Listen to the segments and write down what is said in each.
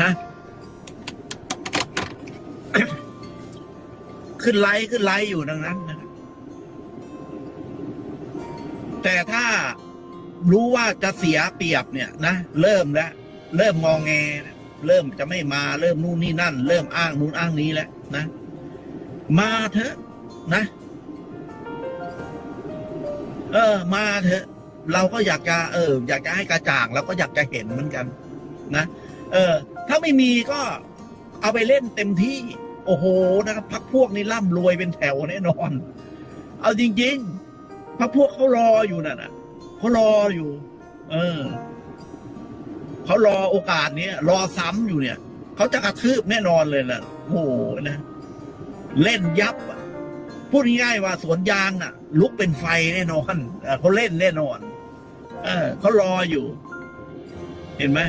นะ ขึ้นไลค์ขึ้นไลค์อยู่ดังนั้นนะแต่ถ้ารู้ว่าจะเสียเปรียบเนี่ยนะเริ่มแล้วเริ่มงองแง เริ่มจะไม่มาเริ่มนู่นนี่นั่น เริ่มอ้างนู่นอ้างนี้แล้วนะ มาเถอะนะ เออ มาเถอะ เราก็อยากจะ เออ อยากจะให้กระจ่างเราก็อยากจะเห็นเหมือนกัน นะเออ ถ้าไม่มีก็เอาไปเล่นเต็มที่ โอ้โหนะครับพักพวกนี้ร่ำรวยเป็นแถวแน่นอน เอาจริง ๆพักพวกเขารออยู่น่ะนะเขารออยู่ เออเขารอโอกาสเนี้ยรอซ้ำอยู่เนี่ยเขาจะกระทืบแน่นอนเลยล่ะโอ้โหนะเล่นยับพูดง่ายๆว่าสวนยางน่ะ ลุกเป็นไฟแน่นอนเออเขาเล่นแน่นอน เออเขารออยู่ เห็นไหม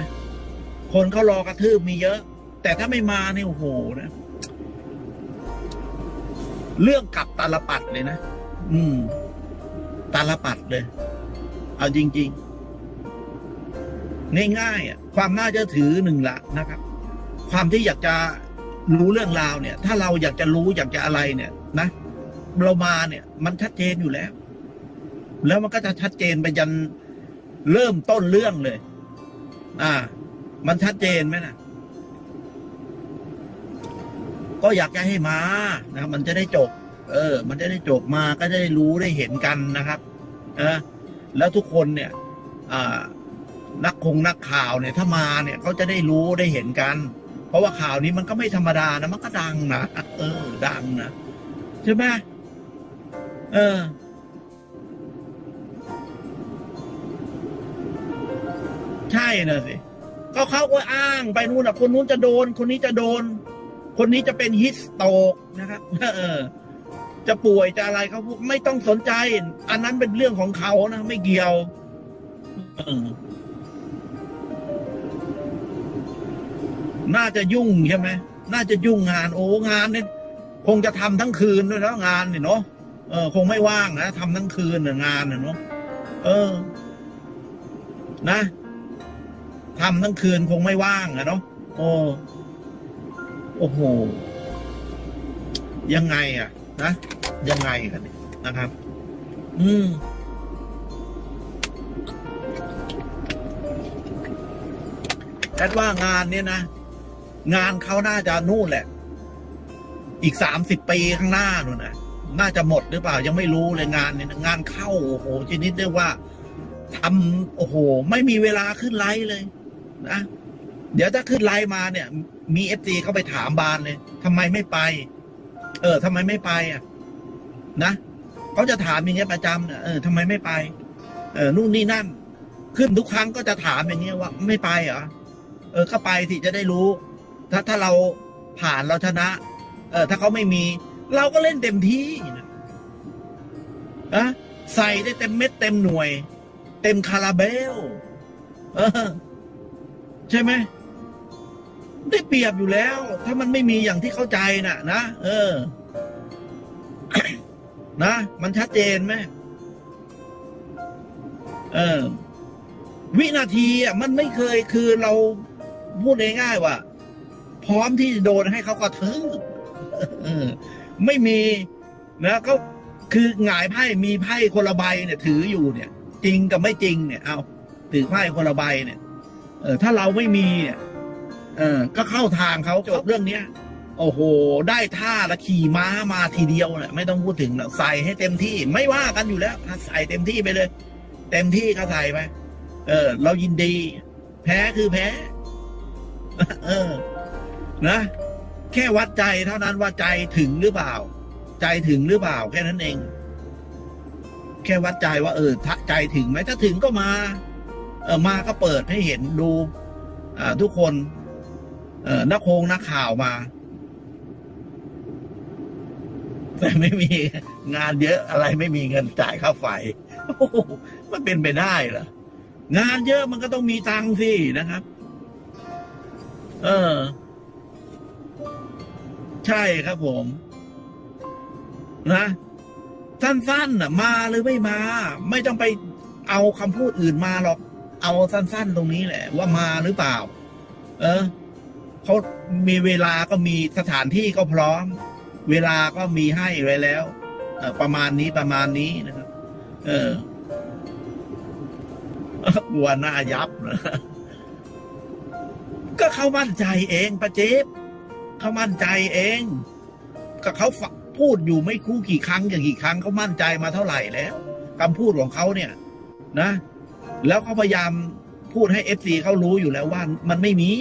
คนเขารอกระทืบมีเยอะ แต่ถ้าไม่มาเนี่ยโอ้โหนะ เรื่องกับตาลปัดเลยนะ อืมตาลปัดเลย เอาจริง ๆ ง่ายๆอะ ความน่าจะถือหนึ่งละนะครับ ความที่อยากจะรู้เรื่องราวเนี่ย ถ้าเราอยากจะรู้อยากจะอะไรเนี่ย นะเรามาเนี่ย มันชัดเจนอยู่แล้ว แล้วมันก็จะชัดเจนไปยันเริ่มต้นเรื่องเลย อ่า มันชัดเจนไหมนะก็อยากจะให้มานะครับ มันจะได้จบ เออ มันจะได้จบมาก็จะได้รู้ได้เห็นกันนะครับเออแล้วทุกคนเนี่ยนักคงนักข่าวเนี่ย ถ้ามาเนี่ยเขาจะได้รู้ได้เห็นกัน เพราะว่าข่าวนี้มันก็ไม่ธรรมดานะมันก็ดังนะเออ ดังนะใช่ไหมเออใช่นะสิ ก็เขาก็อ้างไปนู่นอะ คนนู้นจะโดน คนนี้จะโดน คนนี้จะเป็นฮิสโตกนะครับเออ จะป่วยจะอะไรเขาพูดไม่ต้องสนใจ อันนั้นเป็นเรื่องของเขานะไม่เกี่ยวเออน่าจะยุ่งใช่ไหมน่าจะยุ่งงานโอ้งานเนี่ยคงจะทำทั้งคืนด้วยแล้วงานเนี่ยเนาะเออ คงไม่ว่างนะทำทั้งคืนเนี่ยงานเนี่ยเนาะเออ นะ ทำทั้งคืนคงไม่ว่างอะเนาะโอ้โอ้โห ยังไงอะนะยังไงกันนะครับ อืมแอดว่างานเนี้ยนะ งานเขาน่าจะนู่นแหละ อีกสามสิบปีข้างหน้านู่นนะน่าจะหมดหรือเปล่ายังไม่รู้เลยงานเนี่ยงานเข้าโอ้โหชนิดเรียกว่าทำโอ้โห ไม่มีเวลาขึ้นไลฟ์เลย นะ เดี๋ยวถ้าขึ้นไลฟ์มาเนี่ย มีเอฟซีเข้าไปถามบานเลยทำไมไม่ไป เออทำไมไม่ไปอะ นะเขาจะถามอย่างเงี้ยประจำเนี่ยเออทำไมไม่ไป เออนู่นนี่นั่น ขึ้นทุกครั้งก็จะถามอย่างเงี้ยว่า ไม่ไปเหรอเออเข้าไปสิจะได้รู้ ถ้าถ้าเราผ่านเราชนะ เออ ถ้าเขาไม่มี เราก็เล่นเต็มที่นะอะใส่ได้เต็มเม็ดเต็มหน่วย เต็มคาราเบล เออ ใช่ไหมได้เปรียบอยู่แล้ว ถ้ามันไม่มีอย่างที่เข้าใจน่ะ นะเออ นะ มันชัดเจนไหมเออ วินาทีอะมันไม่เคยคือเราพูดง่ายๆว่า พร้อมที่จะโดนให้เขากระทืบเอไม่มีนะก็คือหงายไพ่มีไพ่คนละใบเนี่ย ถืออยู่เนี่ย จริงกับไม่จริงเนี่ย เอาถือไพ่คนละใบเนี่ย เออถ้าเราไม่มีเนี่ยเออก็เข้าทางเขาจบเรื่องเนี้ย โอ้โห ได้ท่าและขี่ม้ามาทีเดียวเนี่ยไม่ต้องพูดถึงนะใส่ให้เต็มที่ไม่ว่ากันอยู่แล้วใส่เต็มที่ไปเลย เต็มที่ก็ใส่ไปเออ เรายินดี แพ้คือแพ้ เออ นะ แค่วัดใจเท่านั้นว่าใจถึงหรือเปล่า ใจถึงหรือเปล่า แค่นั้นเอง แค่วัดใจว่า เออถ้าใจถึงไหมถ้าถึงก็มา เออมาก็เปิดให้เห็นดูทุกคน เออนักโคงนักข่าวมา แต่ไม่มีงานเยอะอะไรไม่มีเงินจ่ายค่าไฟมันเป็นไปได้เหรองานเยอะมันก็ต้องมีตังค์สินะครับ เออ ใช่ครับผม นะสั้นๆน่ะ มาหรือไม่มา ไม่ต้องไปเอาคำพูดอื่นมาหรอก เอาสั้น ๆ ตรงนี้แหละ ว่ามาหรือเปล่า เออเขามีเวลาก็มีสถานที่ก็พร้อม เวลาก็มีให้ไว้แล้วประมาณนี้ประมาณนี้นะครับ เออกลัวหน้ายับนะก็เขามั่นใจเองประเจบเขามั่นใจเอง ก็เขาพูดอยู่ไม่คู่กี่ครั้งอย่างกี่ครั้งเขามั่นใจมาเท่าไหร่แล้วคำพูดของเขาเนี่ย นะ แล้วเขาพยายามพูดให้เอฟซีเขารู้อยู่แล้วว่ามันไม่มี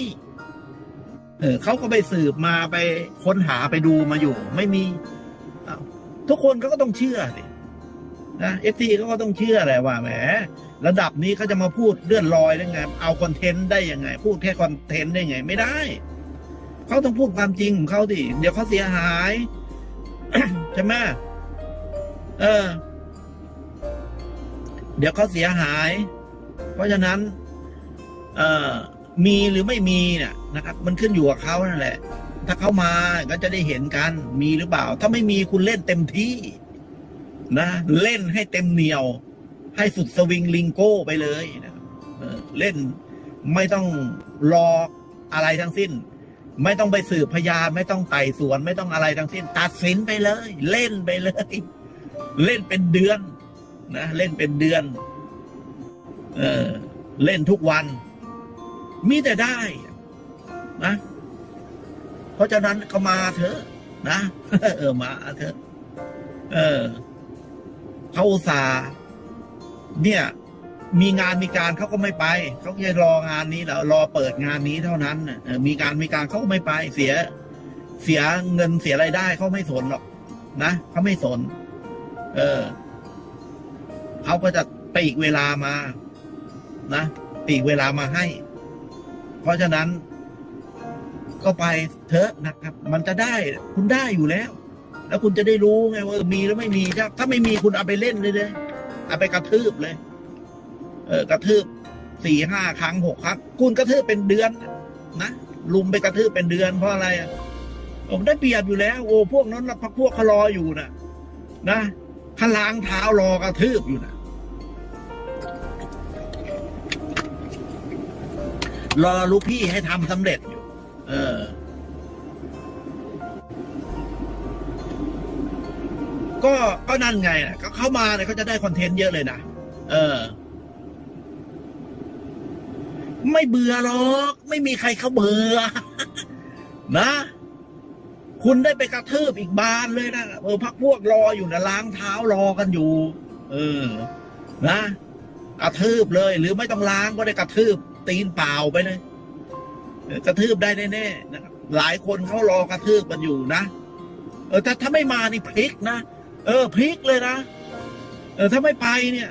เออเขาก็ไปสืบมาไปค้นหาไปดูมาอยู่ ไม่มีทุกคนเขาก็ต้องเชื่อสินะเอฟซีเขาก็ต้องเชื่อแหละว่าแหมระดับนี้เขาจะมาพูดเลื่อนลอยได้ไง เอาคอนเทนต์ได้ยังไง พูดแค่คอนเทนต์ได้ไง ไม่ได้เขาต้องพูดความจริงของเขาดิเดี๋ยวเขาเสียหายใช่ไหมเออ เดี๋ยวเขาเสียหาย เพราะฉะนั้นเอ่อมีหรือไม่มีเนี่ยนะครับ มันขึ้นอยู่กับเขานั่นแหละ ถ้าเขามาก็จะได้เห็นกันมีหรือเปล่า ถ้าไม่มีคุณเล่นเต็มที่นะเล่นให้เต็มเหนียว ให้สุดสวิงลิงโก้ไปเลยนะเล่นไม่ต้องรออะไรทั้งสิ้น ไม่ต้องไปสืบพยานไม่ต้องไต่สวนไม่ต้องอะไรทั้งสิ้น ตัดสินไปเลย เล่นไปเลย เล่นเป็นเดือนนะเล่นเป็นเดือน เออ เล่นทุกวัน มีแต่ได้นะ เพราะฉะนั้นก็มาเถอะ นะเออมาเถอะ เออเขาอุตส่าห์เนี่ย มีงานมีการเขาก็ไม่ไปเขาแค่รองานนี้แล้วรอเปิดงานนี้เท่านั้นมีการมีการเขาก็ไม่ไป เสีย เสียเงินเสียรายได้เขาไม่สนหรอกนะเขาไม่สน เออเขาก็จะไปลีกเวลามา นะปีกเวลามาให้ เพราะฉะนั้น ก็ไปเถอะนะครับ มันจะได้คุณได้อยู่แล้ว แล้วคุณจะได้รู้ไงว่ามีหรือไม่มี ถ้าไม่มีคุณเอาไปเล่นเลยเลยเอาไปกระทืบเลย เออกระทืบสี่ห้าครั้งหกครั้งคุณกระทืบเป็นเดือนนะลุมไปกระทืบเป็นเดือนเพราะอะไรผมได้เปรียบอยู่แล้ว โอ้พวกนั้นนะพวกเขารออยู่นะนะขลางเท้ารอกระทืบอยู่นะ รอลูกพี่ให้ทำสำเร็จอยู่ เออ ก็ก็นั่นไงนะก็เข้ามาเนี่ยเขาจะได้คอนเทนต์เยอะเลยนะ เออ ไม่เบื่อหรอก ไม่มีใครเขาเบื่อ นะ คุณได้ไปกระทืบอีกบานเลยนะเออพักพวกรออยู่นะล้างเท้ารอกันอยู่ เออ นะกระทืบเลย หรือไม่ต้องล้างก็ได้กระทืบ ตีนเปล่าไปเลยกระทืบได้แน่ๆนะครับหลายคนเขารอกระทืบกันอยู่นะเออถ้าถ้าไม่มานี่พลิกนะเออพลิกเลยนะเออถ้าไม่ไปเนี่ย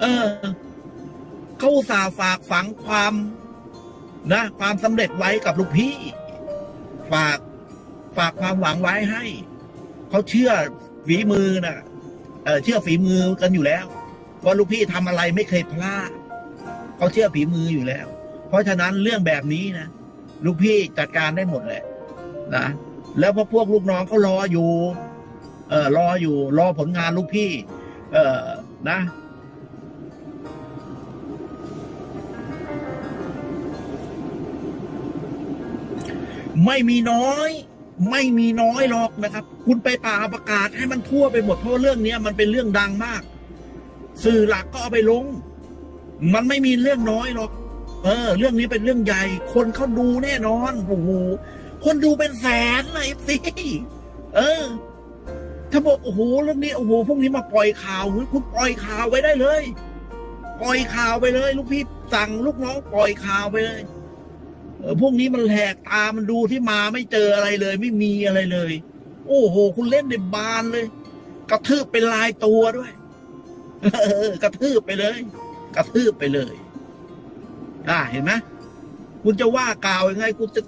เออเขาสาฝากฝังความนะความสำเร็จไว้กับลูกพี่ ฝากฝากความหวังไว้ให้เขาเชื่อฝีมือนะเออเชื่อฝีมือกันอยู่แล้ว ว่าลูกพี่ทำอะไรไม่เคยพลาด เขาเชื่อฝีมืออยู่แล้ว เพราะฉะนั้นเรื่องแบบนี้นะลูกพี่จัดการได้หมดแหละนะแล้วพอพวกลูกน้องเขารออยู่ เออรออยู่ รอผลงานลูกพี่ เออนะไม่มีน้อย ไม่มีน้อยหรอกนะครับ คุณไปป่าประกาศให้มันทั่วไปหมดเพราะเรื่องนี้มันเป็นเรื่องดังมาก สื่อหลักก็เอาไปลง มันไม่มีเรื่องน้อยหรอก เออ เรื่องนี้เป็นเรื่องใหญ่ คนเขาดูแน่นอนโอ้โหคนดูเป็นแสนเลยสิเออ ถ้าบอกโอ้โหเรื่องนี้โอ้โหพวกนี้มาปล่อยข่าวคุณปล่อยข่าวไว้ได้เลย ปล่อยข่าวไปเลย ลูกพี่สั่งลูกน้องปล่อยข่าวไปเลยเออพวกนี้มันแหกตามันดูที่มาไม่เจออะไรเลย ไม่มีอะไรเลย โอ้โห คุณเล่นในบานเลย กระทืบเป็นลายตัวด้วย เออกระทืบไปเลย กระทืบไปเลยอ่าเห็นไหมคุณจะว่ากล่าวยังไง คุณจะ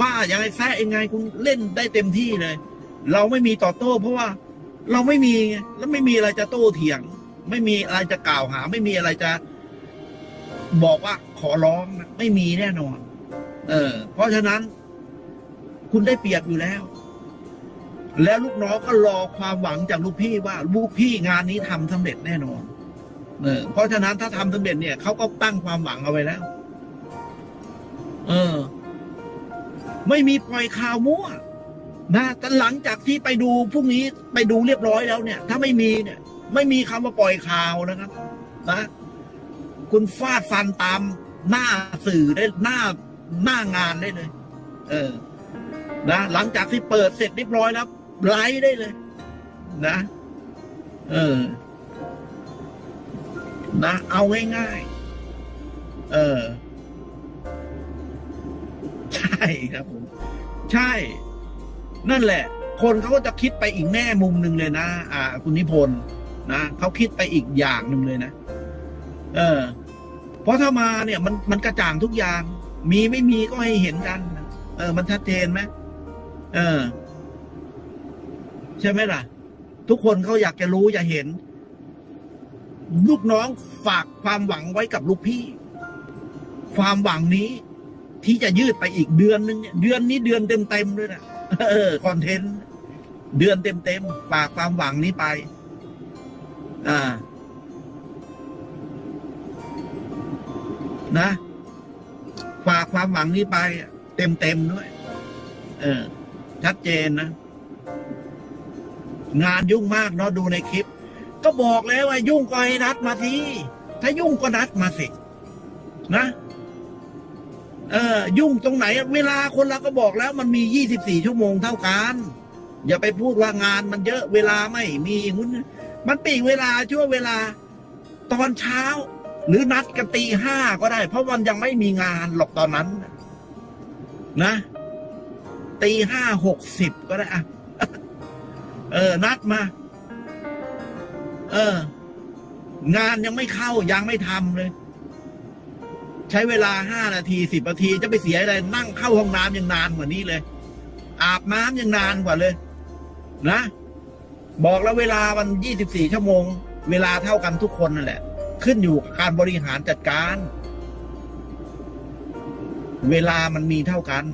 ว่ายังไงแซะยังไง คุณเล่นได้เต็มที่เลย เราไม่มีต่อโต้ เพราะว่าเราไม่มีแล้วไม่มีอะไรจะโต้เถียง ไม่มีอะไรจะกล่าวหา ไม่มีอะไรจะบอกว่าขอร้องไม่มีแน่นอน เออ เพราะฉะนั้น คุณได้เปรียบอยู่แล้ว แล้วลูกน้องก็รอความหวังจากลูกพี่ว่า ลูกพี่งานนี้ทำสำเร็จแน่นอน เออเพราะฉะนั้นถ้าทำสำเร็จเนี่ยเขาก็ตั้งความหวังเอาไว้แล้ว เออ ไม่มีปล่อยข่าวมั่วนะแต่หลังจากที่ไปดูพรุ่งนี้ไปดูเรียบร้อยแล้วเนี่ย ถ้าไม่มีเนี่ย ไม่มีคำว่าปล่อยข่าวนะครับนะคุณฟาดฟันตามหน้าสื่อได้หน้าหน้างานได้เลย เออ นะหลังจากที่เปิดเสร็จเรียบร้อยแล้วไลฟ์ได้เลย นะ เออ นะเอาง่ายๆเออ ใช่ครับผม ใช่ นั่นแหละ คนเขาก็จะคิดไปอีกแง่มุมหนึ่งเลยนะอ่า คุณนิพนธ์นะเขาคิดไปอีกอย่างหนึ่งเลยนะ เออ เพราะถ้ามาเนี่ย มันมันกระจ่างทุกอย่าง มีไม่มีก็ให้เห็นกัน เออ มันชัดเจนไหมเออ ใช่ไหมล่ะ ทุกคนเขาอยากจะรู้อยากเห็น ลูกน้องฝากความหวังไว้กับลูกพี่ ความหวังนี้ ที่จะยืดไปอีกเดือนนึงเนี่ยเดือนนี้เดือนเต็มเต็มๆเลยนะเออคอนเทนต์เดือนเต็มเต็มฝากความหวังนี้ไป อ่า นะฝากความหวังนี้ไปเต็มเต็มด้วย เออ ชัดเจนนะ งานยุ่งมากเนาะดูในคลิป ก็บอกแล้วว่ายุ่งก็ให้นัดมาทีถ้ายุ่งก็นัดมาสินะ เออ ยุ่งตรงไหน เวลาคนเราก็บอกแล้ว มันมียี่สิบสี่ชั่วโมงเท่ากัน อย่าไปพูดว่างานมันเยอะเวลาไม่มีอย่างนู้นมันปีกเวลาชั่วเวลา ตอนเช้า หรือนัดกันตีห้าก็ได้ เพราะมันยังไม่มีงานหรอกตอนนั้น นะตีห้าหกสิบก็ได้อะเออ นัดมา เออ งานยังไม่เข้ายังไม่ทำเลย ใช้เวลาห้านาทีสิบนาทีจะไปเสียอะไรนั่งเข้าห้องน้ำยังนานกว่านี้เลย อาบน้ำยังนานกว่าเลย นะบอกแล้วเวลามันยี่สิบสี่ชั่วโมง เวลาเท่ากันทุกคนนั่นแหละ ขึ้นอยู่กับการบริหารจัดการ เวลามันมีเท่ากัน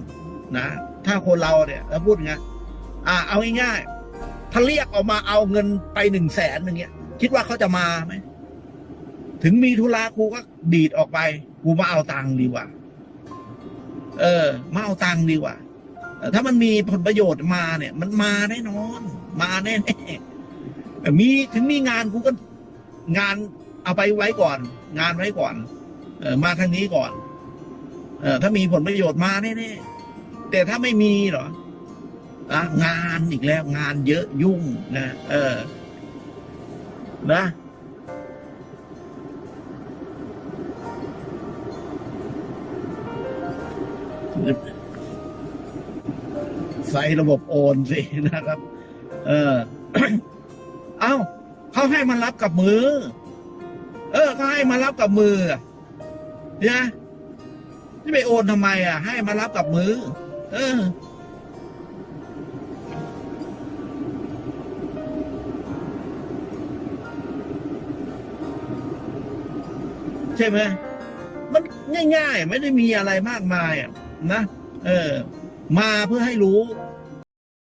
นะถ้าคนเราเนี่ยเราพูดไงอ่าเอาง่ายๆถ้าเรียกออกมาเอาเงินไปหนึ่งแสนอย่างเงี้ย คิดว่าเขาจะมาไหมถึงมีธุระกูก็ดีดออกไป กูมาเอาตังค์ดีกว่า เออ มาเอาตังค์ดีกว่า ถ้ามันมีผลประโยชน์มาเนี่ย มันมาแน่นอน มาแน่ๆมีถึงมีงานกูก็งานเอาไปไว้ก่อน งานไว้ก่อน เออมาทางนี้ก่อน เออถ้ามีผลประโยชน์มาแน่ๆแต่ถ้าไม่มีเหรออะงานอีกแล้ว งานเยอะยุ่งนะเออ นะ ใส่ระบบโอนสินะครับ เออ เอ้าเขาให้มารับกับมือ เออเขาให้มารับกับมือเนี่ยนี่ไปโอนทำไมอะ ให้มารับกับมือ เออ ใช่ไหมมันง่าย ๆ ไม่ได้มีอะไรมากมายอะนะเออ มาเพื่อให้รู้